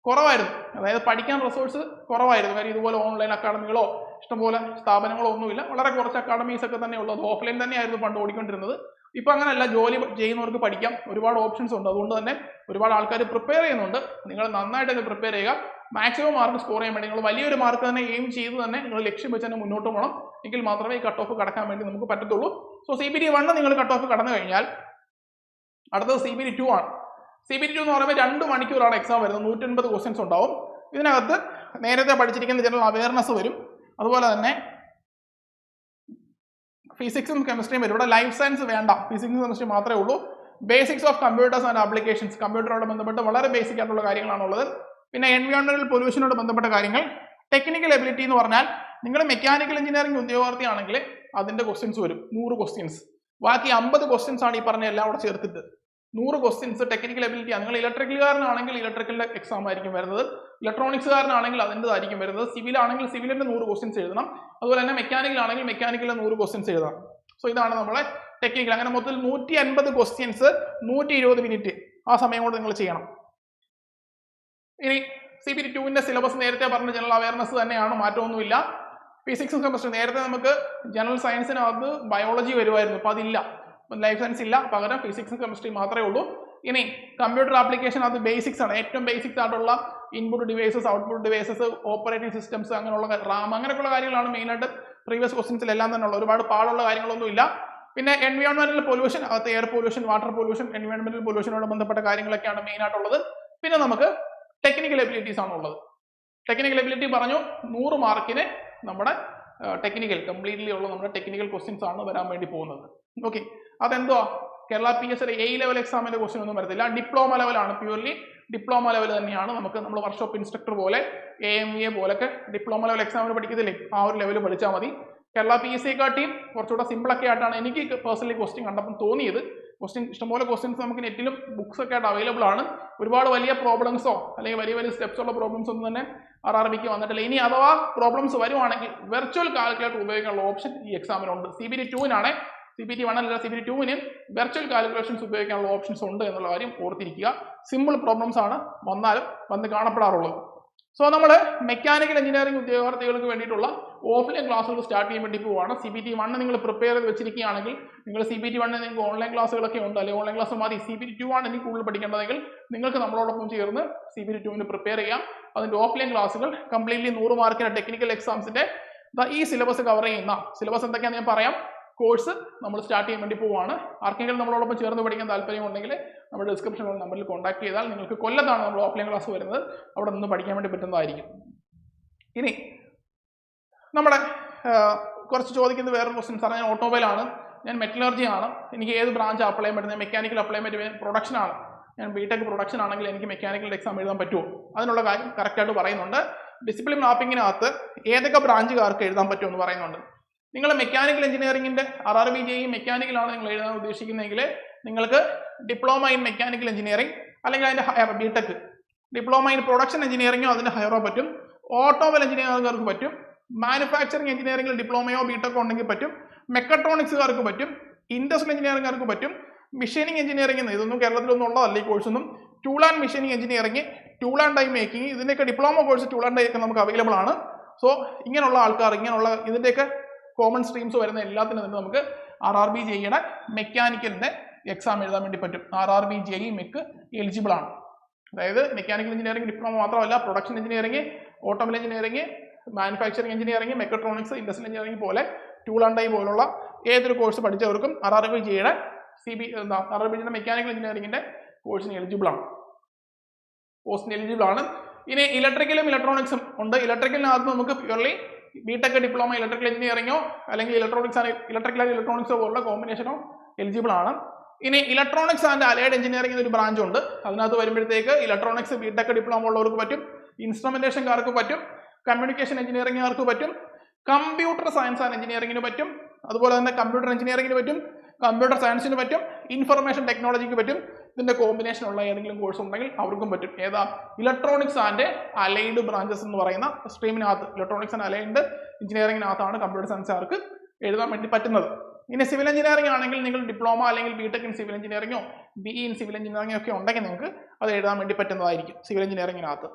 കുറവായിരുന്നു. അതായത് പഠിക്കാൻ റിസോഴ്സ് കുറവായിരുന്നു. കാര്യം ഇതുപോലെ ഓൺലൈൻ അക്കാഡമികളോ ഇഷ്ടംപോലെ സ്ഥാപനങ്ങളോ ഒന്നുമില്ല. വളരെ കുറച്ച് അക്കാഡമീസ് ഒക്കെ തന്നെ ഉള്ളത് ഓഫ്ലൈൻ തന്നെയായിരുന്നു പണ്ട് ഓടിക്കൊണ്ടിരുന്നത്. ഇപ്പൊ അങ്ങനെയല്ല. ജോലി ചെയ്യുന്നവർക്ക് പഠിക്കാം. ഒരുപാട് ഓപ്ഷൻസ് ഉണ്ട്. അതുകൊണ്ട് തന്നെ ഒരുപാട് ആൾക്കാർ പ്രിപ്പയർ ചെയ്യുന്നുണ്ട്. നിങ്ങൾ നന്നായിട്ട് തന്നെ പ്രിപ്പയർ ചെയ്യുക. മാക്സിമം മാർക്ക് സ്കോർ ചെയ്യാൻ വേണ്ടി നിങ്ങൾ വലിയൊരു മാർക്ക് തന്നെ എയിം ചെയ്ത് തന്നെ നിങ്ങൾ ലക്ഷ്യം വെച്ച് തന്നെ മുന്നോട്ട് പോകണം. എങ്കിൽ മാത്രമേ ഈ കട്ട് ഓഫ് കടക്കാൻ വേണ്ടി നമുക്ക് പറ്റത്തുള്ളൂ. So C B T one നിങ്ങൾ കട്ട് ഓഫ് കടന്നു കഴിഞ്ഞാൽ അടുത്തത് സി ബി ടി ആണ്. സി ബി ടു എന്ന് പറയുമ്പോൾ രണ്ട് മണിക്കൂറാണ് എക്സാം വരുന്നത്. നൂറ്റൻപത് ക്വസ്റ്റ്യൻസ് ഉണ്ടാവും. ഇതിനകത്ത് നേരത്തെ പഠിച്ചിരിക്കുന്ന ജനറൽ അവയർനെസ് വരും. അതുപോലെ തന്നെ ഫിസിക്സും കെമിസ്ട്രിയും വരും. ഇവിടെ ലൈഫ് സയൻസ് വേണ്ട. ഫിസിക്സും കെമിസ്ട്രി മാത്രമേ ഉള്ളൂ. Basics of computers and applications കമ്പ്യൂട്ടറോട് ബന്ധപ്പെട്ട് വളരെ ബേസിക് ആയിട്ടുള്ള കാര്യങ്ങളാണുള്ളത് പിന്നെ എൻവയോൺമെന്റൽ പൊല്യൂഷനോട് ബന്ധപ്പെട്ട കാര്യങ്ങൾ. ടെക്നിക്കൽ എബിലിറ്റി എന്ന് പറഞ്ഞാൽ നിങ്ങൾ മെക്കാനിക്കൽ എഞ്ചിനീയറിംഗ് ഉദ്യോഗാർത്ഥിയാണെങ്കിൽ അതിന്റെ ക്വസ്റ്റ്യൻസ് വരും. നൂറ് ക്വസ്റ്റ്യൻസ് ബാക്കി അമ്പത് ക്വസ്റ്റ്യൻസ് ആണ് ഈ പറഞ്ഞ എല്ലാം കൂടെ ചേർത്തിട്ട്. നൂറ് ക്വസ്റ്റ്യൻസ് ടെക്നിക്കൽ എബിലിറ്റി നിങ്ങൾ ഇലക്ട്രിക്കൽകാരനാണെങ്കിൽ ഇലക്ട്രിക്കലിന്റെ എക്സാം ആയിരിക്കും വരുന്നത്. ഇലക്ട്രോണിക്സുകാരനാണെങ്കിൽ അതിന്റെതായിരിക്കും വരുന്നത്. സിവിൽ ആണെങ്കിൽ സിവിലിന്റെ നൂറ് ക്വസ്റ്റ്യൻസ് എഴുതണം. അതുപോലെ തന്നെ മെക്കാനിക്കൽ ആണെങ്കിൽ മെക്കാനിക്കലിന്റെ നൂറ് ക്വസ്റ്റ്യൻസ് എഴുതണം. സോ ഇതാണ് നമ്മളെ ടെക്നിക്കൽ അങ്ങനെ മൊത്തത്തിൽ നൂറ്റി അൻപത് ക്വസ്റ്റ്യൻസ് നൂറ്റി ഇരുപത് മിനിറ്റ് ആ സമയം കൊണ്ട് നിങ്ങൾ ചെയ്യണം. ഇനി സി പി ടി സിലബസ് നേരത്തെ പറഞ്ഞ ജനറൽ അവയർനെസ് തന്നെയാണ് മാറ്റമൊന്നുമില്ല. ഫിസിക്സും കെമിസ്ട്രി നേരത്തെ നമുക്ക് ജനറൽ സയൻസിനകത്ത് ബയോളജി വരുമായിരുന്നു. അപ്പോൾ അതില്ല. ലൈഫ് സയൻസ് ഇല്ല. പകരം ഫിസിക്സും കെമിസ്ട്രി മാത്രമേ ഉള്ളൂ. ഇനി കമ്പ്യൂട്ടർ ആപ്ലിക്കേഷൻ അത് ബേസിക്സ് ആണ്. ഏറ്റവും ബേസിക്സ് ആയിട്ടുള്ള input devices output devices operating systems അങ്ങനെയുള്ള റാം അങ്ങനെയൊക്കെയുള്ള കാര്യങ്ങളാണ് മെയിനായിട്ട് പ്രീവിയസ് ക്വസ്റ്റ്യൻസിലെല്ലാം തന്നെ ഉള്ളത്. ഒരുപാട് പാടുള്ള കാര്യങ്ങളൊന്നുമില്ല പിന്നെ എൻവയോൺമെന്റൽ പൊല്യൂഷൻ അകത്ത് എയർ പൊല്യൂഷൻ വാട്ടർ പൊല്യൂഷൻ എൻവയോൺമെന്റൽ പൊല്യൂഷനോട് ബന്ധപ്പെട്ട കാര്യങ്ങളൊക്കെയാണ് മെയിനായിട്ടുള്ളത് പിന്നെ നമുക്ക് ടെക്നിക്കൽ എബിലിറ്റീസ് ആണ് ഉള്ളത് ടെക്നിക്കൽ എബിലിറ്റി പറഞ്ഞു നൂറ് മാർക്കിന് നമ്മുടെ ടെക്നിക്കൽ കംപ്ലീറ്റ്ലി ഉള്ള നമ്മുടെ ടെക്നിക്കൽ ക്വസ്റ്റ്യൻസ് ആണ് വരാൻ വേണ്ടി പോകുന്നത്. ഓക്കെ അതെന്തോ Kerala P S A level എക്സാമിന്റെ ക്വസ്റ്റ്യൻ ഒന്നും വരത്തില്ല. ഡിപ്ലോമ ലെവലാണ് പ്യൂർലി ഡിപ്ലോമ ലെവൽ തന്നെയാണ് നമുക്ക് നമ്മൾ വർക്ക്ഷോപ്പ് ഇൻസ്ട്രക്ടർ പോലെ എ എം എ പോലൊക്കെ ഡിപ്ലോമ ലെവൽ എക്സാമിന് പഠിക്കത്തില്ലേ? ആ ഒരു ലെവൽ പഠിച്ചാൽ മതി. കേരള പി എസ് സിയെക്കാട്ടിയും കുറച്ചുകൂടെ സിമ്പിളൊക്കെ ആയിട്ടാണ് എനിക്ക് പേഴ്സണലി ക്വസ്റ്റ്യൻ കണ്ടപ്പം തോന്നിയത്. ക്വസ്റ്റ്യൻ ഇഷ്ടംപോലെ ക്വസ്റ്റ്യൻസ് നമുക്ക് നെറ്റിലും ബുക്സ് ഒക്കെ ആയിട്ട് അവൈലബിൾ ആണ്. ഒരുപാട് വലിയ പ്രോബ്ലംസോ അല്ലെങ്കിൽ വലിയ വലിയ സ്റ്റെപ്സ് ഉള്ള പ്രോബ്ലംസ് ഒന്നും തന്നെ ആർ ആർ ബിക്ക് വന്നിട്ടില്ല. ഇനി അഥവാ പ്രോബ്ലംസ് വരുവാണെങ്കിൽ വെർച്വൽ കാൽക്കുലേറ്റർ ഉപയോഗിക്കാനുള്ള ഓപ്ഷൻ ഈ എക്സാമിനുണ്ട് സി ബി ടി ടുവിനാണ് സി ബി ടി വൺ അല്ല സി ബി ടി ടുവിന് വെർച്വൽ കാൽക്കുലേഷൻസ് ഉപയോഗിക്കാനുള്ള ഓപ്ഷൻസ് ഉണ്ട് എന്നുള്ള കാര്യം ഓർത്തിരിക്കുക. സിമ്പിൾ പ്രോബ്ലംസ് ആണ് വന്നാലും വന്ന് കാണപ്പെടാറുള്ളത്. സോ നമ്മൾ മെക്കാനിക്കൽ എഞ്ചിനീയറിംഗ് ഉദ്യോഗാർത്ഥികൾക്ക് വേണ്ടിയിട്ടുള്ള ഓഫ്ലൈൻ ക്ലാസ്സുകൾ സ്റ്റാർട്ട് ചെയ്യാൻ വേണ്ടി പോവുകയാണ് സി ബി ടി വണ്ണ് നിങ്ങൾ പ്രിപ്പയർ ചെയ്ത് വെച്ചിരിക്കുകയാണെങ്കിൽ നിങ്ങൾ സി ബി ടി വണ്ണിന് നിങ്ങൾക്ക് ഓൺലൈൻ ക്ലാസ്സുകളൊക്കെ ഉണ്ട്. അല്ലെങ്കിൽ ഓൺലൈൻ ക്ലാസ് മതി. സി ബി ടി ടു ആണ് എനിക്ക് കൂടുതൽ പഠിക്കേണ്ടതെങ്കിൽ നിങ്ങൾക്ക് നമ്മളോടൊപ്പം ചേർന്ന് സി ബി ടി ടുവിന് പ്രിപ്പയർ ചെയ്യാം. അതിന്റെ ഓഫ്ലൈൻ ക്ലാസ്സുകൾ കംപ്ലീറ്റ്ലി നൂറ് മാർക്കിന് ടെക്നിക്കൽ എക്സാംസിന്റെ ഈ സിലബസ് കവർ ചെയ്യുന്ന സിലബസ് എന്തൊക്കെയാണെന്ന് ഞാൻ പറയാം. കോഴ്സ് നമ്മൾ സ്റ്റാർട്ട് ചെയ്യാൻ വേണ്ടി പോവുകയാണ് ആർക്കെങ്കിലും നമ്മളോടൊപ്പം ചേർന്ന് പഠിക്കാൻ താല്പര്യമുണ്ടെങ്കിൽ നമ്മുടെ ഡിസ്ക്രിപ്ഷനിലുള്ള നമ്പറിൽ കോൺടാക്ട് ചെയ്താൽ നിങ്ങൾക്ക് കൊല്ലത്താണ് നമ്മൾ ഓഫ്ലൈൻ ക്ലാസ് വരുന്നത്. അവിടെ നിന്ന് പഠിക്കാൻ വേണ്ടി പറ്റുന്നതായിരിക്കും. ഇനി നമ്മുടെ കുറച്ച് ചോദിക്കുന്ന വേറൊരു ക്വസ്റ്റ്യൻ സാർ ഞാൻ ഓട്ടോമൊബൈലാണ് ഞാൻ മെറ്റലർജി ആണ്. എനിക്ക് ഏത് ബ്രാഞ്ച് അപ്ലൈ ചെയ്യാൻ പറ്റുന്നത്? മെക്കാനിക്കൽ അപ്ലൈ ചെയ്യാൻ പറ്റുന്നത് പ്രൊഡക്ഷൻ ആണ്. ഞാൻ ബിടെക് പ്രൊഡക്ഷൻ ആണെങ്കിൽ എനിക്ക് മെക്കാനിക്കൽ എക്സാം എഴുതാൻ പറ്റുമോ? അതിനുള്ള കാര്യം കറക്റ്റായിട്ട് പറയുന്നുണ്ട്. ഡിസിപ്ലിൻ മാപ്പിങ്ങിനകത്ത് ഏതൊക്കെ ബ്രാഞ്ചുകാർക്ക് എഴുതാൻ പറ്റുമോ എന്ന് പറയുന്നുണ്ട്. നിങ്ങൾ മെക്കാനിക്കൽ എഞ്ചിനീയറിംഗിന്റെ ആർ ആർ ബി ജെ മെക്കാനിക്കലാണ് നിങ്ങൾ എഴുതാൻ ഉദ്ദേശിക്കുന്നതെങ്കിൽ നിങ്ങൾക്ക് ഡിപ്ലോമ ഇൻ മെക്കാനിക്കൽ എഞ്ചിനീയറിംഗ് അല്ലെങ്കിൽ അതിന്റെ B Tech diploma in production എഞ്ചിനീയറിംഗോ അതിന്റെ ഹയറോ പറ്റും. ഓട്ടോമൊബൈൽ എഞ്ചിനീയറിംഗുകാർക്ക് പറ്റും. മാനുഫാക്ചറിംഗ് എഞ്ചിനീയറിംഗിൽ ഡിപ്ലോമയോ ബി ടെക്കോ ഉണ്ടെങ്കിൽ പറ്റും. മെക്കട്രോണിക്സുകാർക്ക് പറ്റും. ഇൻഡസ്ട്രിയൽ എഞ്ചിനീയറിംഗുകാർക്ക് പറ്റും. മെഷീനിങ് എഞ്ചിനീയറിംഗ് ഇതൊന്നും കേരളത്തിലൊന്നും ഉള്ളതല്ല ഈ കോഴ്സൊന്നും tool and machining engineering tool and die making ഇതിന്റെയൊക്കെ diploma course tool and die ഒക്കെ നമുക്ക് അവൈലബിൾ ആണ്. സോ ഇങ്ങനെയുള്ള ആൾക്കാർ ഇങ്ങനെയുള്ള ഇതിന്റെയൊക്കെ കോമൺ സ്ട്രീംസ് വരുന്ന എല്ലാത്തിനും തന്നെ നമുക്ക് ആർ ആർ ബി ജെയുടെ മെക്കാനിക്കലിന്റെ എക്സാം എഴുതാൻ വേണ്ടി പറ്റും. R R B J mech eligible ആണ്. അതായത് മെക്കാനിക്കൽ എഞ്ചിനീയറിംഗ് ഡിപ്ലോമ മാത്രമല്ല production engineering automobile engineering manufacturing engineering mechatronics industrial engineering പോലെ ടൂൾ ആൻഡ് ഐ പോലുള്ള ഏതൊരു കോഴ്സ് പഠിച്ചവർക്കും ആർ ആർ ബി ജിയുടെ സി ബി എന്താ ആർ ആർ ബി ജിയുടെ മെക്കാനിക്കൽ എഞ്ചിനീയറിംഗിന്റെ കോഴ്സിന് എലിജിബിൾ ആണ്. പോസ്റ്റിന് എലിജിബിൾ ആണ്. ഇനി ഇലക്ട്രിക്കലും ഇലക്ട്രോണിക്സും ഉണ്ട്. ഇലക്ട്രിക്കലിനകത്ത് നമുക്ക് purely B tech diploma electrical എഞ്ചിനീയറിംഗോ അല്ലെങ്കിൽ ഇലക്ട്രോണിക്സ് ആണ് ഇലക്ട്രിക്കൽ ആൻഡ് ഇലക്ട്രോണിക്സോ പോലുള്ള കോമ്പിനേഷനോ എലിജിബിൾ ആണ്. ഇനി ഇലക്ട്രോണിക്സ് ആൻഡ് അലൈഡ് എഞ്ചിനീയറിംഗ് എന്നൊരു ബ്രാഞ്ച് ഉണ്ട്. അതിനകത്ത് വരുമ്പോഴത്തേക്ക് ഇലക്ട്രോണിക്സ് ബിടെക് ഡിപ്ലോമ ഉള്ളവർക്ക് പറ്റും ഇൻസ്ട്രുമെന്റേഷൻകാർക്ക് പറ്റും കമ്മ്യൂണിക്കേഷൻ എഞ്ചിനീയറിംഗുകാർക്ക് പറ്റും കമ്പ്യൂട്ടർ സയൻസ് ആൻഡ് എഞ്ചിനീയറിംഗിന് പറ്റും അതുപോലെ തന്നെ കമ്പ്യൂട്ടർ എഞ്ചിനീയറിംഗിന് പറ്റും കമ്പ്യൂട്ടർ സയൻസിന് പറ്റും ഇൻഫർമേഷൻ ടെക്നോളജിക്ക് പറ്റും ഇതിന്റെ കോമ്പിനേഷൻ ഉള്ള ഏതെങ്കിലും കോഴ്സ് ഉണ്ടെങ്കിൽ അവർക്കും പറ്റും. ഏതാ? ഇലക്ട്രോണിക്സ് ആൻഡ് അലൈഡ് ബ്രാഞ്ചസ് എന്ന് പറയുന്ന സ്ട്രീമിനകത്ത് ഇലക്ട്രോണിക്സ് ആൻഡ് അലൈഡ് എഞ്ചിനീയറിംഗിനകത്താണ് കമ്പ്യൂട്ടർ സയൻസുകാർക്ക് എഴുതാൻ വേണ്ടി പറ്റുന്നത്. ഇനി സിവിൽ എഞ്ചിനീയറിംഗ് ആണെങ്കിൽ നിങ്ങൾ ഡിപ്ലോമ അല്ലെങ്കിൽ ബിടെക് ഇൻ സിവിൽ എഞ്ചിനീയറിംഗോ ബി ഇൻ സിവിൽ എഞ്ചിനീയറിംഗോ ഒക്കെ ഉണ്ടെങ്കിൽ നിങ്ങൾക്ക് അത് എഴുതാൻ വേണ്ടി പറ്റുന്നതായിരിക്കും സിവിൽ എഞ്ചിനീയറിംഗിനകത്ത്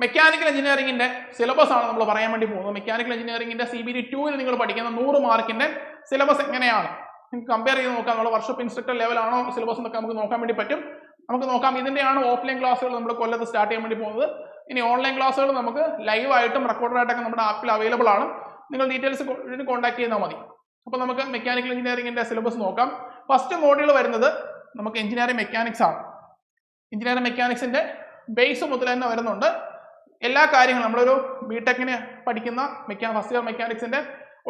മെക്കാനിക്കൽ എഞ്ചിനീയറിംഗിന്റെ സിലബസ് ആണ് നമ്മൾ പറയാൻ വേണ്ടി പോകുന്നത്. മെക്കാനിക്കൽ എഞ്ചിനീയറിംഗിന്റെ സി ബി ഡി ടൂവിൽ നിങ്ങൾ പഠിക്കുന്ന നൂറ് മാർക്കിന്റെ സിലബസ് എങ്ങനെയാണ്? നിങ്ങൾക്ക് കമ്പയർ ചെയ്ത് നോക്കാം. നമ്മൾ വർഷപ്പ് ഇൻസ്ട്രക്ടർ ലെവലാണോ സിലബസ് എന്നൊക്കെ നമുക്ക് നോക്കാൻ വേണ്ടി പറ്റും. നമുക്ക് നോക്കാം ഇതിന്റെയാണ് ഓഫ്ലൈൻ ക്ലാസ്സുകൾ നമ്മൾ കൊല്ലത്ത് സ്റ്റാർട്ട് ചെയ്യാൻ വേണ്ടി പോകുന്നത്. ഇനി ഓൺലൈൻ ക്ലാസ്സുകൾ നമുക്ക് ലൈവായിട്ടും റെക്കോർഡഡ് ആയിട്ടൊക്കെ നമ്മുടെ ആപ്പിൽ അവൈലബിൾ ആണ്. നിങ്ങൾ ഡീറ്റെയിൽസ് കോൺടാക്ട് ചെയ്താൽ മതി. അപ്പോൾ നമുക്ക് മെക്കാനിക്കൽ എഞ്ചിനീയറിംഗിന്റെ സിലബസ് നോക്കാം. ഫസ്റ്റ് മോഡ്യൂൾ വരുന്നത് നമുക്ക് എഞ്ചിനീയറിംഗ് മെക്കാനിക്സ് ആണ്. എഞ്ചിനീയറിംഗ് മെക്കാനിക്സിന്റെ ബേസ് മുതൽ തന്നെ വരുന്നുണ്ട്. എല്ലാ കാര്യങ്ങളും നമ്മളൊരു ബിടെക്കിന് പഠിക്കുന്ന മെക്കാ ഫസ്റ്റ് ഇയർ മെക്കാനിക്സിന്റെ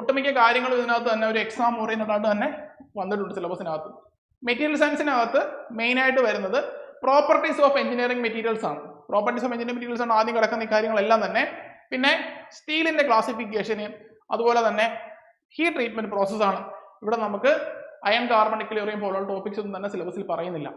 ഒട്ടുമിക്ക കാര്യങ്ങളും ഇതിനകത്ത് തന്നെ ഒരു എക്സാം ഓറിയന്റഡ് ആയിട്ട് തന്നെ വന്നിട്ടുണ്ട് സിലബസിനകത്ത് മെറ്റീരിയൽ സയൻസിനകത്ത് മെയിനായിട്ട് വരുന്നത് പ്രോപ്പർട്ടീസ് ഓഫ് എഞ്ചിനീയറിംഗ് മെറ്റീരിയൽസ് ആണ്. പ്രോപ്പർട്ടീസ് ഓഫ് എഞ്ചിനീയറിംഗ് മെറ്റീരിയൽസ് ആണ് ആദ്യം കിടക്കുന്ന കാര്യങ്ങളെല്ലാം തന്നെ. പിന്നെ സ്റ്റീലിന്റെ ക്ലാസിഫിക്കേഷന് അതുപോലെ തന്നെ ഹീറ്റ് ട്രീറ്റ്മെന്റ് പ്രോസസ്സാണ് ഇവിടെ നമുക്ക് അയൺ കാർബൺ ക്ലിയറിയും പോലുള്ള ടോപ്പിക്സ് ഒന്നും തന്നെ സിലബസിൽ പറയുന്നില്ല.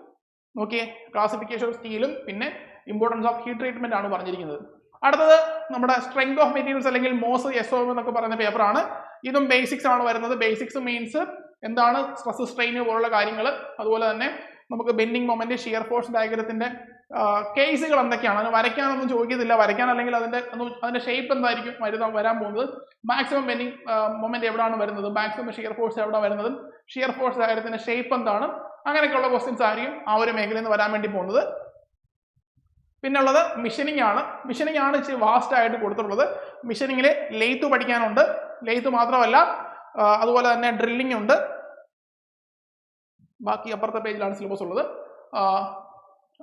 നോക്കിയേ ക്ലാസിഫിക്കേഷൻ ഓഫ് സ്റ്റീലും പിന്നെ ഇമ്പോർട്ടൻസ് ഓഫ് ഹീറ്റ് ട്രീറ്റ്മെന്റ് ആണ് പറഞ്ഞിരിക്കുന്നത്. അടുത്തത് നമ്മുടെ സ്ട്രെങ്ത് ഓഫ് മെറ്റീരിയൽസ് അല്ലെങ്കിൽ മോസ് എസ് എന്നൊക്കെ പറയുന്ന പേപ്പറാണ് ഇതും ബേസിക്സ് ആണ് വരുന്നത്. ബേസിക്സ് മീൻസ് എന്താണ് സ്ട്രെസ് സ്ട്രെയിൻ പോലുള്ള കാര്യങ്ങൾ അതുപോലെ തന്നെ നമുക്ക് ബെൻഡിങ് മൊമെന്റ് ഷിയർ ഫോഴ്സ് ഡയഗ്രത്തിന്റെ കേസുകൾ എന്തൊക്കെയാണ്? അത് വരയ്ക്കാനൊന്നും ചോദിക്കുന്നില്ല വരയ്ക്കാൻ അല്ലെങ്കിൽ അതിന്റെ അതിന്റെ ഷേപ്പ് എന്തായിരിക്കും വരുന്ന വരാൻ പോകുന്നത്. മാക്സിമം ബെൻഡിങ് മൊമെന്റ് എവിടെയാണ് വരുന്നത്? മാക്സിമം ഷിയർ ഫോഴ്സ് എവിടെ വരുന്നത്? ഷിയർ ഫോഴ്സ് ഡയഗ്രത്തിന്റെ ഷേപ്പ് എന്താണ്? അങ്ങനെയൊക്കെയുള്ള ക്വസ്റ്റ്യൻസ് ആയിരിക്കും ആ ഒരു മേഖലയിൽ നിന്ന് വരാൻ വേണ്ടി പോകുന്നത്. പിന്നെ ഉള്ളത് മിഷനിങ് ആണ്. മിഷനിങ് ആണ് ഇച്ചിരി വാസ്റ്റ് ആയിട്ട് കൊടുത്തിട്ടുള്ളത്. മിഷനിങ്ങിൽ ലെയ്ത്ത് പഠിക്കാനുണ്ട്. ലെയ്ത്ത് മാത്രമല്ല അതുപോലെ തന്നെ ഡ്രില്ലിംഗ് ഉണ്ട്. ബാക്കി അപ്പുറത്തെ പേജിലാണ് സിലബസ് ഉള്ളത്.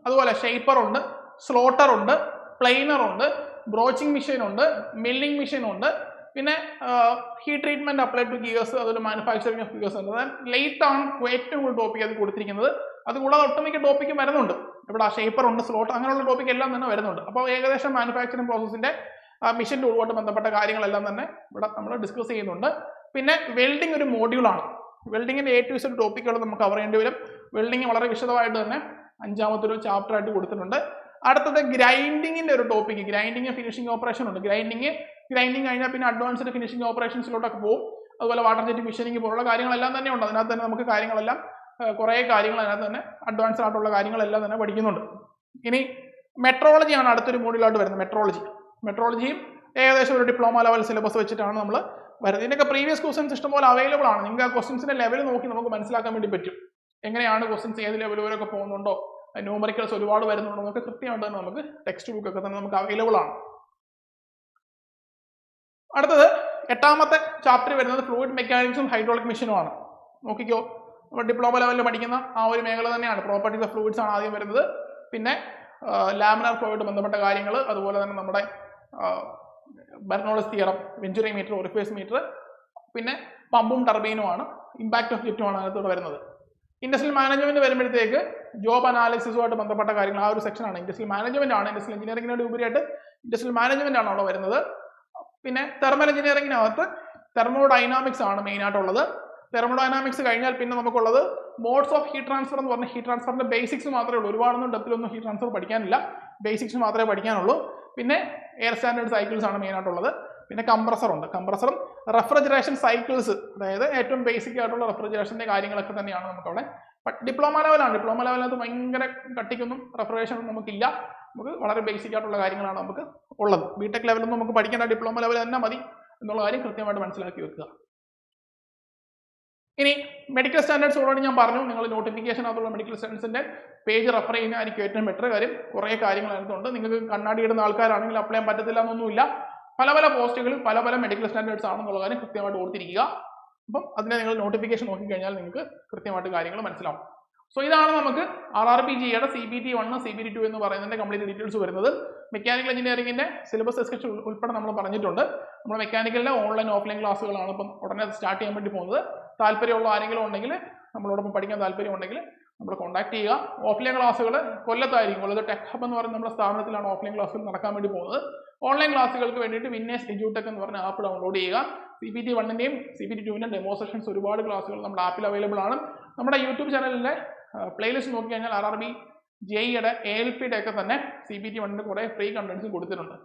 അതുപോലെ ഷേപ്പർ ഉണ്ട് സ്ലോട്ടർ ഉണ്ട് പ്ലെയിനർ ഉണ്ട് ബ്രോച്ചിങ് മെഷീൻ ഉണ്ട് മില്ലിംഗ് മെഷീൻ ഉണ്ട്. പിന്നെ heat treatment apply to gears അതുപോലെ മാനുഫാക്ചറിങ് ഓഫ് ഗിയേഴ്സ് ഉണ്ട് ലേറ്റ് ആണ് ഏറ്റവും കൂടുതൽ ടോപ്പിക് അത് കൊടുത്തിരിക്കുന്നത് അതുകൂടാതെ ഒട്ടുമിക്ക ടോപ്പിക്കും വരുന്നുണ്ട്. ഇവിടെ ഷേപ്പർ ഉണ്ട് സ്ലോട്ട് അങ്ങനെയുള്ള ടോപ്പിക് എല്ലാം തന്നെ വരുന്നുണ്ട്. അപ്പോൾ ഏകദേശം മാനുഫാക്ചറിങ് പ്രോസസ്സിന്റെ മിഷൻ ടൂളുമായിട്ട് ബന്ധപ്പെട്ട കാര്യങ്ങളെല്ലാം തന്നെ ഇവിടെ നമ്മൾ ഡിസ്കസ് ചെയ്യുന്നുണ്ട്. പിന്നെ വെൽഡിംഗ് ഒരു മോഡ്യൂളാണ് വെൽഡിങ്ങിന്റെ എ ടു ഇസഡ് ടോപ്പിക്കുകൾ നമുക്ക് കവർ ചെയ്യേണ്ടി വരും. വെൽഡിങ് വളരെ വിശദമായിട്ട് തന്നെ അഞ്ചാമത്തെ ഒരു ചാപ്റ്റർ ആയിട്ട് കൊടുത്തിട്ടുണ്ട്. അടുത്തത് ഗ്രൈൻഡിങ്ങിന്റെ ഒരു ടോപ്പിക് ഗ്രൈൻഡിങ് ഫിനിഷിംഗ് ഓപ്പറേഷൻ ഉണ്ട്. ഗ്രൈൻഡിങ് ഗ്രൈൻഡിങ് കഴിഞ്ഞാൽ പിന്നെ അഡ്വാൻസ്ഡ് ഫിനിഷിംഗ് ഓപ്പറേഷൻസിലോട്ടൊക്കെ പോകും. അതുപോലെ വാട്ടർ ജെറ്റ് മിഷനിങ് പോലുള്ള കാര്യങ്ങളെല്ലാം തന്നെ ഉണ്ട്. അതിനകത്ത് തന്നെ നമുക്ക് കാര്യങ്ങളെല്ലാം കുറേ കാര്യങ്ങൾ അതിനകത്ത് തന്നെ അഡ്വാൻസ്ഡ് ആയിട്ടുള്ള കാര്യങ്ങളെല്ലാം തന്നെ പഠിക്കുന്നുണ്ട്. ഇനി മെട്രോളജിയാണ് അടുത്തൊരു മോഡ്യൂളായിട്ട് വരുന്നത്. മെട്രോളജി മെട്രോളജിയും ഏകദേശം ഒരു ഡിപ്ലോമ ലെവൽ സിലബസ് വെച്ചിട്ടാണ് നമ്മൾ വരുന്നത് ഇതിനൊക്കെ പ്രീവിയസ് ക്വസ്റ്റൻസ് ഇഷ്ടംപോലെ അവൈലബിൾ ആണ്. നിങ്ങൾക്ക് ആ ക്വസ്റ്റൻസിന്റെ ലെവൽ നോക്കി നമുക്ക് മനസ്സിലാക്കാൻ വേണ്ടി പറ്റും. എങ്ങനെയാണ് ക്വസ്റ്റൻസ് ഏത് ലെവൽ വരെയൊക്കെ പോകുന്നുണ്ടോ? ന്യൂമറിക്കൽസ് ഒരുപാട് വരുന്നുണ്ടോ? എന്നൊക്കെ കൃത്യമായിട്ട് തന്നെ നമുക്ക് ടെക്സ്റ്റ് ബുക്ക് ഒക്കെ തന്നെ നമുക്ക് അവൈലബിൾ ആണ്. അടുത്തത് എട്ടാമത്തെ ചാപ്റ്റർ വരുന്നത് ഫ്ലൂയിഡ് മെക്കാനിക്സും ഹൈഡ്രോളിക് മെഷീനുമാണ് നോക്കിക്കോ. നമ്മൾ ഡിപ്ലോമ ലെവലിൽ പഠിക്കുന്ന ആ ഒരു മേഖല തന്നെയാണ്. പ്രോപ്പർട്ടീസ് ഓഫ് ഫ്ലൂയിഡ്സ് ആണ് ആദ്യം വരുന്നത്. പിന്നെ ലാമിനാർ ഫ്ലോയുമായിട്ട് ബന്ധപ്പെട്ട കാര്യങ്ങൾ അതുപോലെ തന്നെ നമ്മുടെ Bernoulli's theorem venturi meter orifice meter പിന്നെ പമ്പും ടർബൈനുമാണ് ഇമ്പാക്ട് ഓഫ് ജെറ്റുമാണ് അതിനകത്തോട് വരുന്നത്. ഇൻഡസ്ട്രിയൽ മാനേജ്മെന്റ് വരുമ്പോഴത്തേക്ക് ജോബ് അനാലിസിസുമായിട്ട് ബന്ധപ്പെട്ട കാര്യങ്ങൾ ആ ഒരു സെക്ഷനാണ് ഇൻഡസ്ട്രിയൽ മാനേജ്മെന്റ് ആണ് ഇൻഡസ്ട്രിയൽ എഞ്ചിനീയറിംഗിനോട് ഉപരിയായിട്ട് ഇൻഡസ്ട്രിയൽ മാനേജ്മെന്റ് ആണ് അവിടെ വരുന്നത്. പിന്നെ തെർമൽ എഞ്ചിനീയറിംഗിനകത്ത് തെർമോഡൈനാമിക്സ് ആണ് മെയിൻ ആയിട്ടുള്ളത്. തെർമോഡൈനാമിക്സ് കഴിഞ്ഞാൽ പിന്നെ നമുക്കുള്ളത് മോഡ്സ് ഓഫ് ഹീറ്റ് ട്രാൻസ്ഫർ എന്ന് പറഞ്ഞ ഹീറ്റ് ട്രാൻസ്ഫറിന്റെ ബേസിക്സ് മാത്രമേ ഉള്ളൂ. ഒരുപാടൊന്നും ഡെപ്തിലൊന്നും ഹീറ്റ് ട്രാൻസ്ഫർ പഠിക്കാനില്ല. ബേസിക്സ് മാത്രമേ പഠിക്കാനുള്ളൂ. പിന്നെ എയർ സ്റ്റാൻഡേർഡ് സൈക്കിൾസ് ആണ് മെയിനായിട്ടുള്ളത് പിന്നെ കംപ്രസർ ഉണ്ട്. കംപ്രസറും റെഫ്രിജറേഷൻ സൈക്കിൾസ് അതായത് ഏറ്റവും ബേസിക് ആയിട്ടുള്ള റെഫ്രിജറേഷന്റെ കാര്യങ്ങളൊക്കെ തന്നെയാണ് നമുക്കവിടെ. ഡിപ്ലോമ ലെവലാണ് ഡിപ്ലോമ ലെവലിനകത്ത് ഭയങ്കര കട്ടിക്കൊന്നും റെഫ്രിജറേഷൻ നമുക്കില്ല. നമുക്ക് വളരെ ബേസിക് ആയിട്ടുള്ള കാര്യങ്ങളാണ് നമുക്ക് ഉള്ളത്. ബിടെക് ലെവലൊന്നും നമുക്ക് പഠിക്കേണ്ട ഡിപ്ലോമ ലെവൽ തന്നെ മതി എന്നുള്ള കാര്യം കൃത്യമായിട്ട് മനസ്സിലാക്കി വെക്കുക. ഇനി മെഡിക്കൽ സ്റ്റാൻഡേർഡ്സ് ഓൾറെഡി ഞാൻ പറഞ്ഞു. നിങ്ങൾ നോട്ടിഫിക്കേഷൻ അതുള്ള മെഡിക്കൽ സ്റ്റാൻഡേർഡ്സിന്റെ പേജ് റെഫർ ചെയ്യുന്നതായിരിക്കും ഏറ്റവും ബെറ്റർ കാര്യം. കുറേ കാര്യങ്ങൾ അതിനകത്തുണ്ട്. നിങ്ങൾക്ക് കണ്ണാടി ഇടുന്ന ആൾക്കാരാണെങ്കിൽ അപ്ലൈ ചെയ്യാൻ പറ്റത്തില്ല എന്നൊന്നുമില്ല പല പല പോസ്റ്റുകളിൽ പല പല മെഡിക്കൽ സ്റ്റാൻഡേർഡ്സ് ആണെന്നുള്ള കാര്യം കൃത്യമായിട്ട് ഓർത്തിരിക്കുക. അപ്പം അതിനെ നിങ്ങൾ നോട്ടിഫിക്കേഷൻ നോക്കിക്കഴിഞ്ഞാൽ നിങ്ങൾക്ക് കൃത്യമായിട്ട് കാര്യങ്ങൾ മനസ്സിലാവും. സോ ഇതാണ് നമുക്ക് ആർ ആർ പി ജിയുടെ C B T one C B T two എന്ന് പറയുന്നതിന്റെ കംപ്ലീറ്റ് ഡീറ്റെയിൽസ് വരുന്നത്. മെക്കാനിക്കൽ എഞ്ചിനീയറിംഗിന്റെ സിലബസ് ഡിസ്കഷൻ ഉൾപ്പെടെ നമ്മൾ പറഞ്ഞിട്ടുണ്ട്. നമ്മൾ മെക്കാനിക്കലിന്റെ ഓൺലൈൻ ഓഫ്ലൈൻ ക്ലാസ്സുകളാണ് ഇപ്പം ഉടനെ സ്റ്റാർട്ട് ചെയ്യാൻ വേണ്ടി പോകുന്നത്. താല്പര്യമുള്ള ആരെങ്കിലും ഉണ്ടെങ്കിൽ നമ്മളോടൊപ്പം പഠിക്കാൻ താല്പര്യം ഉണ്ടെങ്കിൽ നമ്മൾ കോൺടാക്ട് ചെയ്യുക. ഓഫ്ലൈൻ ക്ലാസ്സുകൾ കൊല്ലത്തായിരിക്കും. കൊല്ലത്ത് ടെക് ഹബ് എന്ന് പറയുന്ന നമ്മുടെ സ്ഥാപനത്തിലാണ് ഓഫ്ലൈൻ ക്ലാസ്സുകൾ നടക്കാൻ വേണ്ടി പോകുന്നത്. ഓൺലൈൻ ക്ലാസ്സുകൾക്ക് വേണ്ടിയിട്ട് വിന്നേഴ്സ് എഡ്യൂടെക് എന്ന് പറഞ്ഞ ആപ്പ് ഡൗൺലോഡ് ചെയ്യുക. സി പി ടി വണ്ണിന്റെയും സി പി ടി ടുവിന്റെയും ഡെമോ ഒരുപാട് ക്ലാസ്സുകൾ നമ്മുടെ ആപ്പിൽ അവൈലബിൾ ആണ്. നമ്മുടെ യൂട്യൂബ് ചാനലിലെ പ്ലേലിസ്റ്റ് നോക്കി കഴിഞ്ഞാൽ ആർ ആർ ബി ജെയുടെ എ എൽ പിയുടെ ഒക്കെ തന്നെ സി പി ടി വണ്ണിന്റെ കുറേ ഫ്രീ കണ്ടൻസും കൊടുത്തിട്ടുണ്ട്.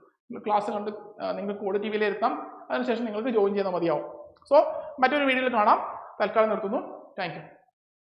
ക്ലാസ് കണ്ട് നിങ്ങൾക്ക് ക്വാളിറ്റി വിലയിരുത്താം അതിനുശേഷം നിങ്ങൾക്ക് ജോയിൻ ചെയ്താൽ മതിയാവും. സോ മറ്റൊരു വീഡിയോയിൽ കാണാം. തൽക്കാലം നിർത്തുന്നു. താങ്ക്